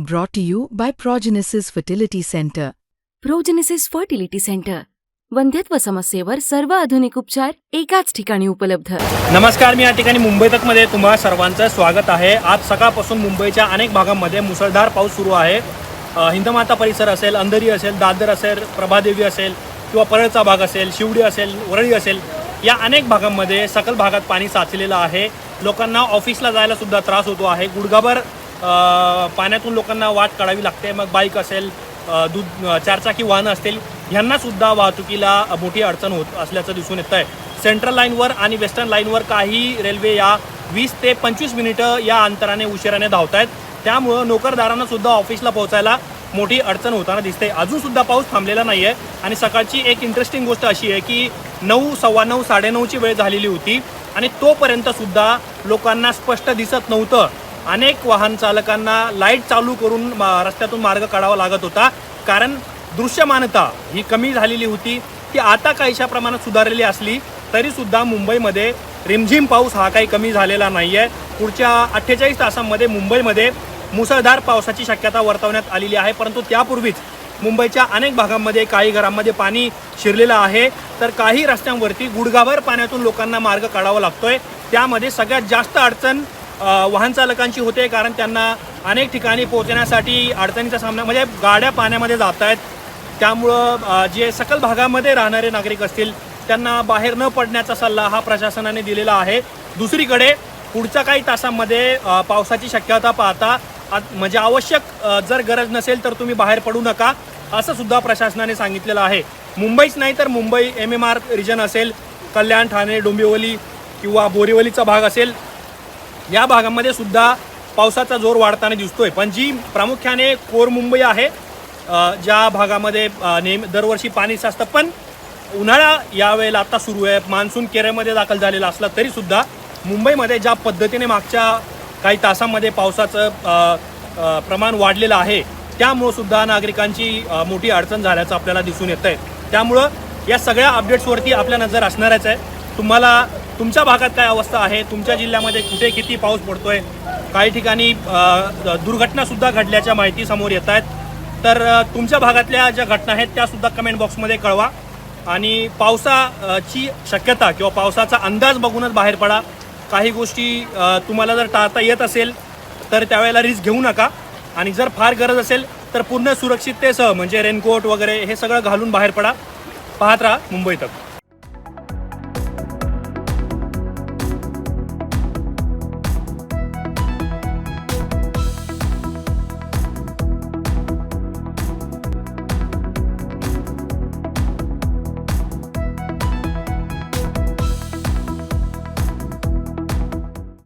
Brought to you by Progenesis Fertility Center. Progenesis fertility centre वंध्यत्व समस्येवर सर्व आधुनिक उपचार एकाच ठिकाणी उपलब्ध. नमस्कार मी या ठिकाणी मुंबई तकमध्ये तुम्हा सर्वांचं स्वागत आहे. आज सकाळपासून मुंबईच्या अनेक भागांमध्ये मुसळधार पाऊस सुरू आहे. अ, हिंदमाता परिसर असेल अंधेरी असेल दादर असेल प्रभादेवी असेल किंवा परळचा भाग असेल शिवडी असेल वरळी असेल या अनेक भागांमध्ये सकल भागात पाणी साचलेलं आहे. लोकांना ऑफिसला जायला सुद्धा त्रास होतो आहे. गुडघाभर पाण्यातून लोकांना वाट काढावी लागते. मग बाईक असेल दूध चारचाकी वाहनं असतील ह्यांनासुद्धा वाहतुकीला मोठी अडचण होत असल्याचं दिसून येत आहे सेंट्रल लाईनवर आणि वेस्टर्न लाईनवर काही रेल्वे या वीस ते पंचवीस मिनिटं या अंतराने उशिराने धावत आहेत त्यामुळं नोकरदारांनासुद्धा ऑफिसला पोहोचायला मोठी अडचण होताना दिसते. अजूनसुद्धा पाऊस थांबलेला नाही आहे आणि सकाळची एक इंटरेस्टिंग गोष्ट अशी आहे की नऊ सव्वा नऊ साडेनऊची वेळ झालेली होती. आणि तोपर्यंतसुद्धा लोकांना स्पष्ट दिसत नव्हतं अनेक वाहन चालकांना लाइट चालू करून रस्त्यातून मार्ग काढावा लागत होता. कारण दृश्यमानता ही कमी झालेली होती. ती आता काहीशा प्रमाणात सुधारलेली असली तरीसुद्धा मुंबईमध्ये रिमझिम पाऊस हा काही कमी झालेला नाही आहे पुढच्या अठ्ठेचाळीस तासांमध्ये मुंबईमध्ये मुसळधार पावसाची शक्यता वर्तवण्यात आलेली आहे. परंतु त्यापूर्वीच मुंबईच्या अनेक भागांमध्ये काही घरांमध्ये पाणी शिरलेलं आहे. तर काही रस्त्यांवरती गुडघाभर पाण्यातून लोकांना मार्ग काढावा लागतोय. त्यामध्ये सगळ्यात जास्त अडचण वाहन चालकांची होते कारण त्यांना अनेक ठिकाणी पोहोचण्यासाठी अडचणीचा सामना म्हणजे गाड्या पाण्यामध्ये जात आहेत त्यामुळं जे सकल भागामध्ये राहणारे नागरिक असतील त्यांना बाहेर न पडण्याचा सल्ला हा प्रशासनाने दिलेला आहे. दुसरीकडे पुढच्या काही तासांमध्ये पावसाची शक्यता पाहता आत- म्हणजे आवश्यक जर गरज नसेल तर तुम्ही बाहेर पडू नका असं सुद्धा प्रशासनाने सांगितलेलं आहे. मुंबईच नाही तर Mumbai M M R region असेल कल्याण ठाणे डोंबिवली किंवा बोरिवलीचा भाग असेल या भागामध्ये सुद्धा पावसाचा जोर वाढताना दिसतोय. पण जी प्रामुख्याने कोर मुंबई आहे ज्या भागामध्ये नेहमी दरवर्षी पाणी साचतं पण उन्हाळा यावेळेला आता सुरू आहे. मान्सून केरळमध्ये दाखल झालेला असला तरीसुद्धा मुंबईमध्ये ज्या पद्धतीने मागच्या काही तासांमध्ये पावसाचं प्रमाण वाढलेलं आहे त्यामुळं सुद्धा नागरिकांची मोठी अडचण झाल्याचं आपल्याला दिसून येत आहे त्यामुळं या सगळ्या अपडेट्सवरती आपल्या नजर असणारच आहे. तुम्हाला तुमच्या भागात काय अवस्था आहे? तुमच्या जिल्ह्यामध्ये कुठे किती पाऊस पडतोय? काही ठिकाणी दुर्घटनासुद्धा घडल्याच्या माहिती समोर येत आहेत. तर तुमच्या भागातल्या ज्या घटना आहेत त्या सुद्धा कमेंट बॉक्समध्ये कळवा. आणि पावसाची शक्यता किंवा पावसाचा अंदाज बघूनच बाहेर पडा. काही गोष्टी तुम्हाला जर टाळता येत असेल तर त्यावेळेला रिस्क घेऊ नका. आणि जर फार गरज असेल तर पूर्ण सुरक्षिततेसह म्हणजे रेनकोट वगैरे हे सगळं घालून बाहेर पडा. पाहत राहा मुंबई तक.